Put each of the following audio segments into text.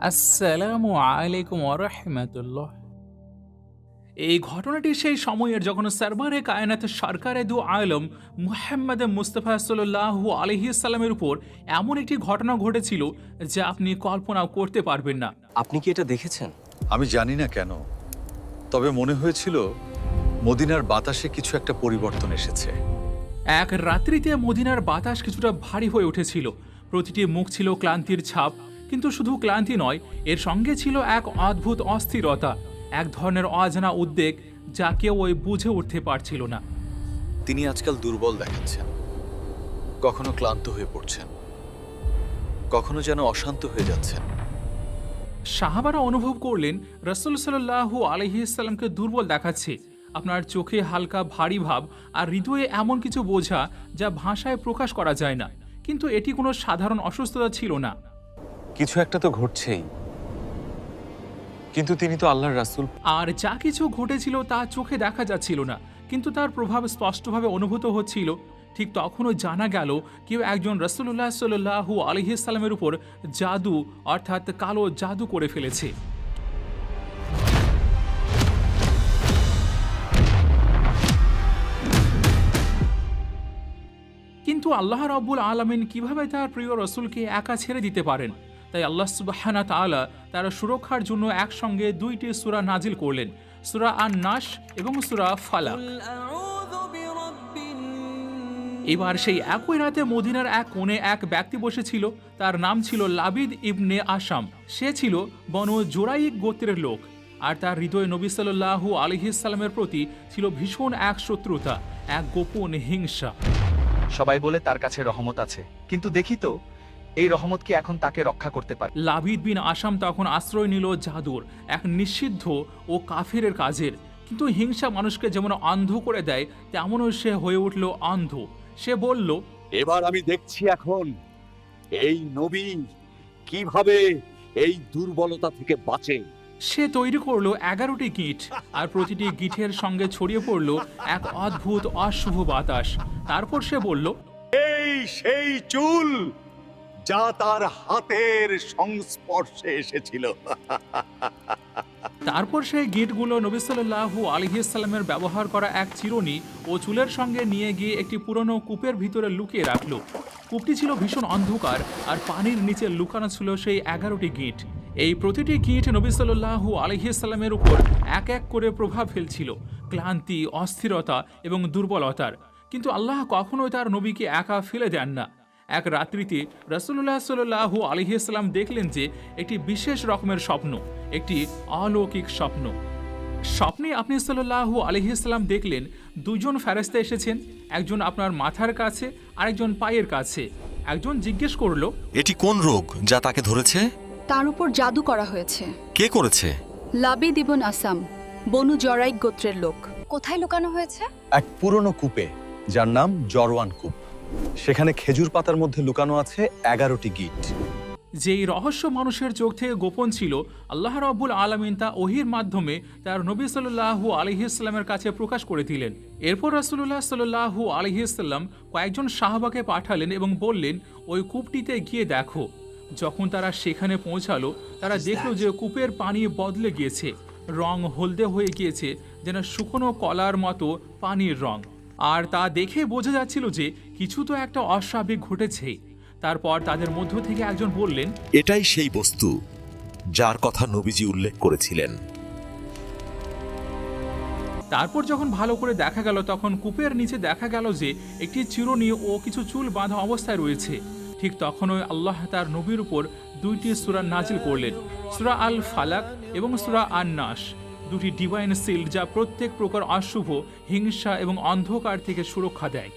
আসসালামু আলাইকুম রহমতুল্লাহ এই ঘটনাটি সেই সময়ের যখন সারবারে কায়নাত সরকারে দু আলম মুহাম্মদ মুস্তফা সাল্লাহ আলহিসাল্লামের উপর এমন একটি ঘটনা ঘটেছিল যা আপনি কল্পনাও করতে পারবেন না। আপনি কি এটা দেখেছেন? আমি জানি না কেন। তবে মনে হয়েছিল মদিনার বাতাসে কিছু একটা পরিবর্তন এসেছে। এক রাত্রিতে মদিনার বাতাস কিছুটা ভারী হয়ে উঠেছিল। প্রতিটি মুখ ছিল ক্লান্তির ছাপ। কিন্তু শুধু ক্লান্তি নয় এর সঙ্গে ছিল এক অদ্ভুত অস্থিরতা এক ধরনের অজানা উদ্বেগ যা কেউ ওই বুঝে উঠতে পারছিল না। তিনি আজকাল দুর্বল দেখাচ্ছেন। কখনো ক্লান্ত হয়ে পড়ছেন। কখনো যেন অশান্ত হয়ে যাচ্ছেন। সাহাবারা অনুভব করলেন রসুল সাল্লাহু আলহিসাল্লামকে দুর্বল দেখাচ্ছে। আপনার চোখে হালকা ভারী ভাব আর হৃদয়ে এমন কিছু বোঝা যা ভাষায় প্রকাশ করা যায় না। কিন্তু এটি কোনো সাধারণ অসুস্থতা ছিল না। কিছু একটা তো ঘটছেই। কিন্তু তিনি তো আল্লাহর রাসূল। আর যা কিছু ঘটেছিল তা চোখে দেখা যাচ্ছিল না, কিন্তু তার প্রভাব স্পষ্টভাবে অনুভূত হচ্ছিল। ঠিক তখনও জানা গেল, কেউ একজন রসুল্লাহ সাল্লাহু আলহিসাল্লামের উপর জাদু, অর্থাৎ কালো জাদু করে ফেলেছে। কিন্তু আল্লাহ রাব্বুল আলমিন কীভাবে তার প্রিয় রসুলকে একা ছেড়ে দিতে পারেন? তাই আল্লাহ সুবাহানা তাআলা তার সুরক্ষার জন্য একসঙ্গে দুইটি সূরা নাজিল করলেন সূরা আন নাস এবং সূরা ফালাক। এবার সেই একই রাতে মদিনার এক কোণে এক ব্যক্তি বসেছিল তার নাম ছিল লাবিদ ইবনে আসাম। সে ছিল বন জোরাইক গোত্রের লোক আর তার হৃদয়ে নবী সাল্লাল্লাহু আলহিসাল্লামের প্রতি ছিল ভীষণ এক শত্রুতা এক গোপন হিংসা। সবাই বলে তার কাছে রহমত আছে কিন্তু দেখি তো এই রহমত কি এখন তাকে রক্ষা করতে পারে। লাবিদ বিন আসাম তখন আশ্রয় নিল জাদুর এক নিষিদ্ধ ও কাফেরের কাজের। কিন্তু হিংসা মানুষকে যেমন অন্ধ করে দেয় তেমনও সে হয়ে উঠল অন্ধ। সে বলল এবার আমি দেখছি এখন এই নবী কীভাবে এই দুর্বলতা থেকে বাঁচে। সে তৈরি করল এগারোটি গিট আর প্রতিটি গিঠের সঙ্গে ছড়িয়ে পড়ল এক অদ্ভুত অশুভ বাতাস। তারপর সে বলল এই সেই চুল যা তার হাতের সংস্পর্শে এসেছিল। তারপর সেই গিটগুলো নবী সাল্লাল্লাহু আলহিসাল্লামের ব্যবহার করা এক চিরুনি ও চুলের সঙ্গে নিয়ে গিয়ে একটি পুরনো কূপের ভিতরে লুকিয়ে রাখল। কূপটি ছিল ভীষণ অন্ধকার আর পানির নিচে লুকানো ছিল সেই এগারোটি গিট। এই প্রতিটি গিট নবী সাল্লাল্লাহু আলহিসাল্লামের উপর এক এক করে প্রভাব ফেলছিল, ক্লান্তি, অস্থিরতা এবং দুর্বলতার। কিন্তু আল্লাহ কখনোই তার নবীকে একা ফেলে দেন না। এক রাত্রিতে রসুল্লাহ সাল্লাহু আলহিসাল্লাম দেখলেন যে একটি বিশেষ রকমের স্বপ্ন একটি অলৌকিক স্বপ্ন। স্বপ্নে আপনি সাল্লাহু আলহিসাল্লাম দেখলেন দুজন ফেরেস্তা এসেছেন একজন আপনার মাথার কাছে আরেকজন পায়ের কাছে। একজন জিজ্ঞেস করল এটি কোন রোগ যা তাকে ধরেছে? তার উপর জাদু করা হয়েছে। কে করেছে? লাবিদ ইবন আসাম বনু জরাইক গোত্রের লোক। কোথায় লুকানো হয়েছে? এক পুরনো কূপে যার নাম জরওয়ান কূপ। সেখানে খেজুর পাতার মধ্যে লুকানো আছে এগারোটি গিট। যেই রহস্য মানুষের চোখ থেকে গোপন ছিল আল্লাহ রব্বুল আলমিন তা ওহির মাধ্যমে তার নবী সাল্লাহু আলহিসাল্লামের কাছে প্রকাশ করে দিলেন। এরপর রাসুল্লাহ সাল্লাহু আলহিসাল্লাম কয়েকজন সাহাবাকে পাঠালেন এবং বললেন ওই কূপটিতে গিয়ে দেখো। যখন তারা সেখানে পৌঁছালো তারা দেখল যে কূপের পানি বদলে গিয়েছে। রং হলদে হয়ে গিয়েছে যেন শুকনো কলার মতো পানির রং। আর তা দেখে বোঝা যাচ্ছিল যে কিছু তো একটা অস্বাভাবিক ঘটেছেই তারপর তাদের মধ্য থেকে একজন বললেন এটাই সেই বস্তু যার কথা নবীজি উল্লেখ করেছিলেন। তারপর যখন ভালো করে দেখা গেল তখন কূপের নিচে দেখা গেল যে একটি চিরুনি ও কিছু চুল বাঁধা অবস্থায় রয়েছে। ঠিক তখনই আল্লাহ তার নবীর উপর দুইটি সুরা নাজিল করলেন সূরা আল ফালাক এবং সূরা আন নাস দুটি ডিভাইন সিল যা প্রত্যেক প্রকার অশুভ, হিংসা এবং অন্ধকার থেকে সুরক্ষা দেয়।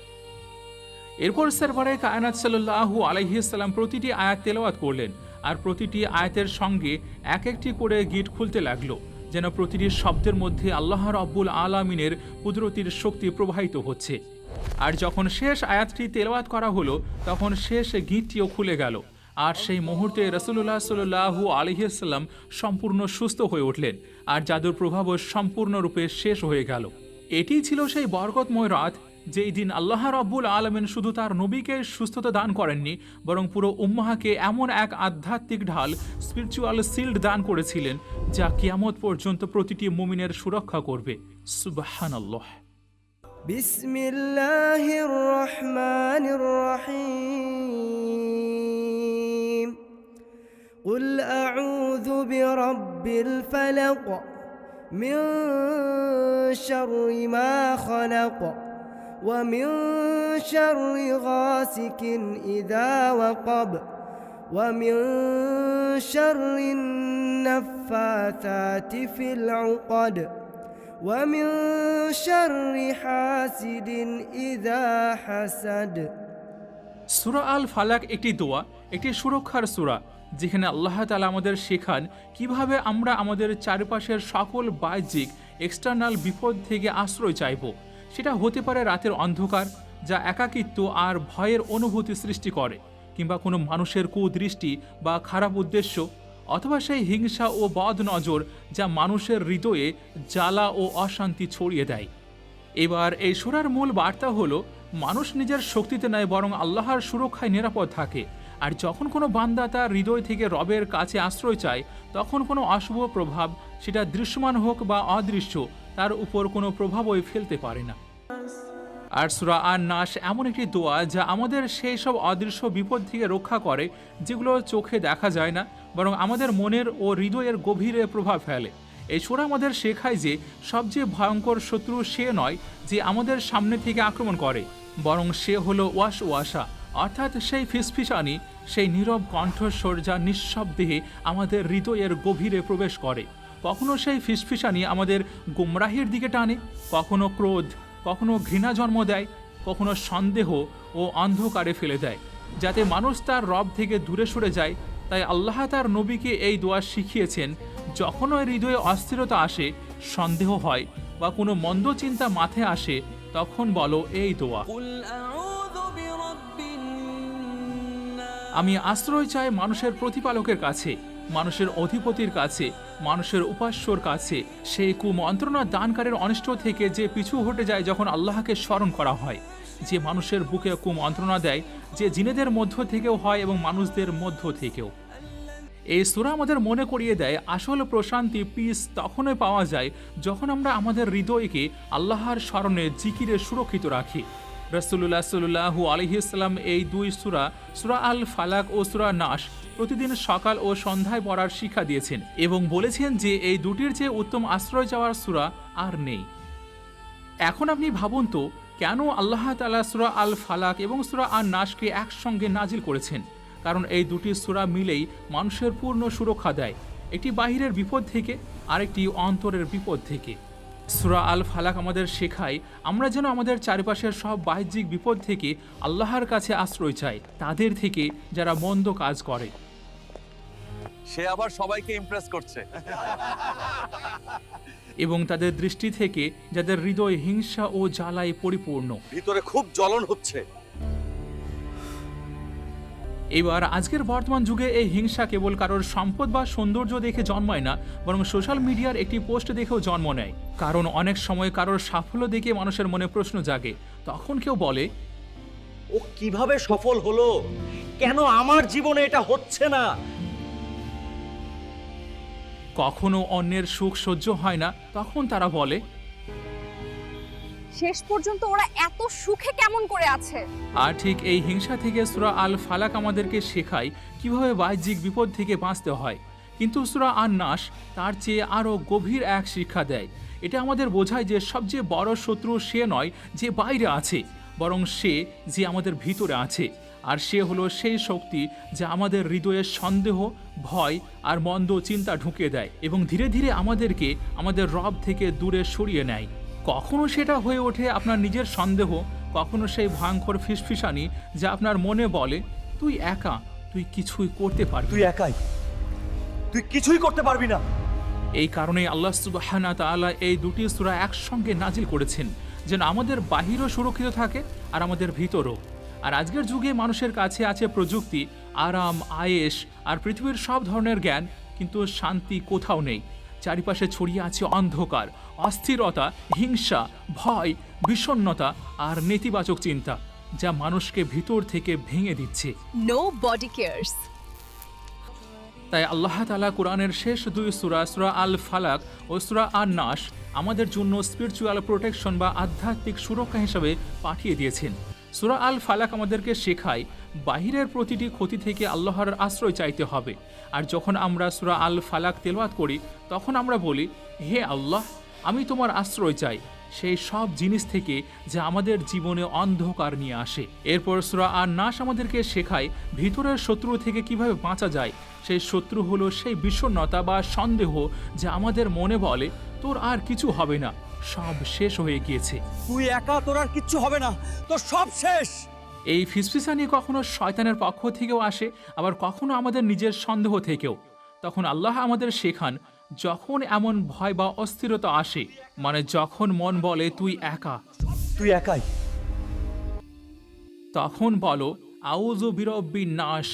এরপর সার্ভারে কায়নাত সাল্লাহু আলাইহিসাল্লাম প্রতিটি আয়াত তেলাওয়াত করলেন আর প্রতিটি আয়াতের সঙ্গে এক একটি করে গিট খুলতে লাগল, যেন প্রতিটি শব্দের মধ্যে আল্লাহ রব্বুল আলামিনের কুদরতির শক্তি প্রবাহিত হচ্ছে। আর যখন শেষ আয়াতটি তেলাওয়াত করা হলো, তখন শেষ গিটটিও খুলে গেল। আর সেই মুহূর্তে রসুল্লাহ সাল্লাহ আলিহাল্লাম সম্পূর্ণ সুস্থ হয়ে উঠলেন আর জাদুর প্রভাবও সম্পূর্ণরূপে শেষ হয়ে গেল। এটি ছিল সেই বরকতময় রাত যেই দিন আল্লাহ রব্বুল আলমেন শুধু তার নবীকে সুস্থতা দান করেননি, বরং পুরো উম্মাহাকে এমন এক আধ্যাত্মিক ঢাল স্পিরিচুয়াল সিল্ড দান করেছিলেন যা কিয়ামত পর্যন্ত প্রতিটি মুমিনের সুরক্ষা করবে। সুবাহান আল্লাহ বিসমিল্লাহির রহমানির রহিম। قل أعوذ برب الفلق من شر ما خلق ومن شر غاسق إذا وقب ومن شر النفاثات في العقد ومن شر حاسد إذا حسد সুরা আল ফালাক একটি দোয়া একটি সুরক্ষার সুরা যেখানে আল্লাহ তালা আমাদের শেখান কীভাবে আমরা আমাদের চারপাশের সকল বাহ্যিক এক্সটার্নাল বিপদ থেকে আশ্রয় চাইব। সেটা হতে পারে রাতের অন্ধকার, যা একাকিত্ব আর ভয়ের অনুভূতি সৃষ্টি করে, কিংবা কোনো মানুষের কুদৃষ্টি বা খারাপ উদ্দেশ্য, অথবা সেই হিংসা ও বদ নজর যা মানুষের হৃদয়ে জ্বালা ও অশান্তি ছড়িয়ে দেয়। এবার এই সুরার মূল বার্তা হলো, মানুষ নিজের শক্তিতে নয়, বরং আল্লাহর সুরক্ষায় নিরাপদ থাকে। আর যখন কোনো বান্দা তার হৃদয় থেকে রবের কাছে আশ্রয় চায়, তখন কোনো অশুভ প্রভাব সেটা দৃশ্যমান হোক বা অদৃশ্য, তার উপর কোনো প্রভাবই ফেলতে পারে না। আর সুরা আর নাস এমন একটি দোয়া যা আমাদের সেই সব অদৃশ্য বিপদ থেকে রক্ষা করে, যেগুলো চোখে দেখা যায় না, বরং আমাদের মনের ও হৃদয়ের গভীরে প্রভাব ফেলে। এই সুরা আমাদের শেখায় যে সবচেয়ে ভয়ঙ্কর শত্রু সে নয় যে আমাদের সামনে থেকে আক্রমণ করে, বরং সে হলো ওয়াশ ওয়াসা অর্থাৎ সেই ফিসফিসানি, সেই নীরব কণ্ঠস্বর যা নিঃশব্দে আমাদের হৃদয়ের গভীরে প্রবেশ করে। কখনো সেই ফিসফিসানি আমাদের গুমরাহির দিকে টানে, কখনো ক্রোধ, কখনো ঘৃণা জন্ম দেয়, কখনো সন্দেহ ও অন্ধকারে ফেলে দেয়। যাতে মানুষ তার রব থেকে দূরে সরে যায়, তাই আল্লাহ তার নবীকে এই দোয়া শিখিয়েছেন যখন ওই হৃদয়ে অস্থিরতা আসে, সন্দেহ হয় বা কোনো মন্দ চিন্তা মাথায় আসে, তখন বলো এই দোয়া। আমি আশ্রয় চাই মানুষের প্রতিপালকের কাছে, মানুষের অধিপতির কাছে, মানুষের উপাস্যর কাছে। সেই কুমন্ত্রণা দানকারের অনিষ্ট থেকে যে পিছু হটে যায় যখন আল্লাহকে স্মরণ করা হয়। যে মানুষের বুকে কুমন্ত্রণা দেয়, যে জিনেদের মধ্য থেকেও হয় এবং মানুষদের মধ্য থেকেও। এই সুরা আমাদের মনে করিয়ে দেয়, আসল প্রশান্তি পিস তখনই পাওয়া যায় যখন আমরা আমাদের হৃদয়কে আল্লাহর স্মরণে জিকিরে সুরক্ষিত রাখি। রসুল্লাহ সাল্লাহু আলহিসাল্লাম এই দুই সুরা সুরা আল ফালাক ও সুরা নাস প্রতিদিন সকাল ও সন্ধ্যায় পড়ার শিক্ষা দিয়েছেন এবং বলেছেন যে এই দুটির চেয়ে উত্তম আশ্রয় যাওয়ার সুরা আর নেই। এখন আপনি ভাবুন তো, কেন আল্লাহ তালা সুরা আল ফালাক এবং সুরা আর নাসকে একসঙ্গে নাজিল করেছেন? কারণ এই দুটি সুরা মিলেই মানুষের পূর্ণ সুরক্ষা দেয়। একটি বাহিরের বিপদ থেকে, আরেকটি অন্তরের বিপদ থেকে। সুরা আল ফালাক আমাদের শেখায় আমরা যেন আমাদের চারপাশের সব বাহ্যিক বিপদ থেকে আল্লাহর কাছে আশ্রয় চাই তাদের থেকে যারা মন্দ কাজ করে। সে আবার সবাইকে ইমপ্রেস করছে। এবং তাদের দৃষ্টি থেকে যাদের হৃদয় হিংসা ও জ্বালায় পরিপূর্ণ। ভিতরে খুব জ্বলন হচ্ছে। এবার আজকের বর্তমান যুগে এই হিংসা কেবল কারোর সম্পদ বা সৌন্দর্য দেখে জন্মায় না বরং সোশ্যাল মিডিয়ার একটি পোস্ট দেখেও জন্ম নেয়। কারণ অনেক সময় কারোর সাফল্য দেখে মানুষের মনে প্রশ্ন জাগে। তখন কেউ বলে ও কীভাবে সফল হলো? কেন আমার জীবনে এটা হচ্ছে না? কখনো অন্যের সুখ সহ্য হয় না তখন তারা বলে শেষ পর্যন্ত ওরা এত সুখে কেমন করে আছে? আর ঠিক এই হিংসা থেকে সুরা আল ফালাক আমাদেরকে শেখায় কীভাবে বাহ্যিক বিপদ থেকে বাঁচতে হয়। কিন্তু সুরা আর নাস তার চেয়ে আরও গভীর এক শিক্ষা দেয়। এটা আমাদের বোঝায় যে সবচেয়ে বড় শত্রু সে নয় যে বাইরে আছে, বরং সে যে আমাদের ভিতরে আছে। আর সে হলো সেই শক্তি যা আমাদের হৃদয়ে সন্দেহ, ভয় আর মন্দ চিন্তা ঢুকে দেয় এবং ধীরে ধীরে আমাদেরকে আমাদের রব থেকে দূরে সরিয়ে নেয়। কখনো সেটা হয়ে ওঠে আপনার নিজের সন্দেহ কখনো সেই ভয়ঙ্কর ফিসফিসানি যা আপনার মনে বলে তুই একা তুই কিছুই করতে পারবি তুই একাই। তুই কিছুই করতে পারবি না। এই কারণে আল্লাহ সুবাহানা তাআলা এই দুটি সূরা একসঙ্গে নাজিল করেছেন যেন আমাদের বাহিরও সুরক্ষিত থাকে আর আমাদের ভিতরও। আর আজকের যুগে মানুষের কাছে আছে প্রযুক্তি আরাম আয়েস আর পৃথিবীর সব ধরনের জ্ঞান কিন্তু শান্তি কোথাও নেই। চারিপাশে ছড়িয়ে আছে অন্ধকার অস্থিরতা হিংসা ভয় বিষণ্ণতা আর নেতিবাচক চিন্তা যা মানুষকে ভিতর থেকে ভেঙে দিচ্ছে। নো বডি কেয়ার্স তাই আল্লাহ তালা কোরআনের শেষ দুই সুরা সুরা আল ফালাক ও সুরা আর নাস আমাদের জন্য স্পিরিচুয়াল প্রোটেকশন বা আধ্যাত্মিক সুরক্ষা হিসাবে পাঠিয়ে দিয়েছেন। সুরা আল ফালাক আমাদেরকে শেখায় বাহিরের প্রতিটি ক্ষতি থেকে আল্লাহর আশ্রয় চাইতে হবে। আর যখন আমরা সুরা আল ফালাক তেলওয়াত করি তখন আমরা বলি হে আল্লাহ আমি তোমার আশ্রয় চাই সেই সব জিনিস থেকে যা আমাদের জীবনে অন্ধকার নিয়ে আসে। এরপর সুরা আর নাস আমাদেরকে শেখায় ভিতরের শত্রু থেকে কীভাবে বাঁচা যায়। সেই শত্রু হলো সেই বিষণ্ণতা বা সন্দেহ যা আমাদের মনে বলে তোর আর কিছু হবে না সব শেষ হয়ে গিয়েছে। তুই একা তোর আর কিচ্ছু হবে না তোর সব শেষ। এই ফিসফিসানি কখনো শয়তানের পক্ষ থেকেও আসে আবার কখনো আমাদের নিজের সন্দেহ থেকেও। তখন আল্লাহ আমাদের শেখান যখন এমন ভয় বা অস্থিরতা আসে মানে যখন মন বলে তুই একা। তুই একাই। তখন বলো আউজু বিরব্বি নাশ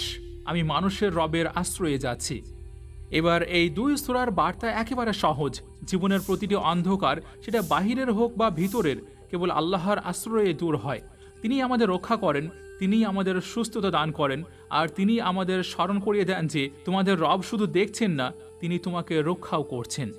আমি মানুষের রবের আশ্রয়ে যাচ্ছি। এবার এই দুই সুরার বার্তা একেবারে সহজ। জীবনের প্রতিটি অন্ধকার সেটা বাহিরের হোক বা ভিতরের কেবল আল্লাহর আশ্রয়ে দূর হয়। তিনি আমাদের রক্ষা করেন তিনি আমাদের সুস্থতা দান করেন আর তিনি আমাদের স্মরণ করিয়ে দেন যে তোমাদের রব শুধু দেখছেন না তিনি তোমাকে রক্ষাও করছেন।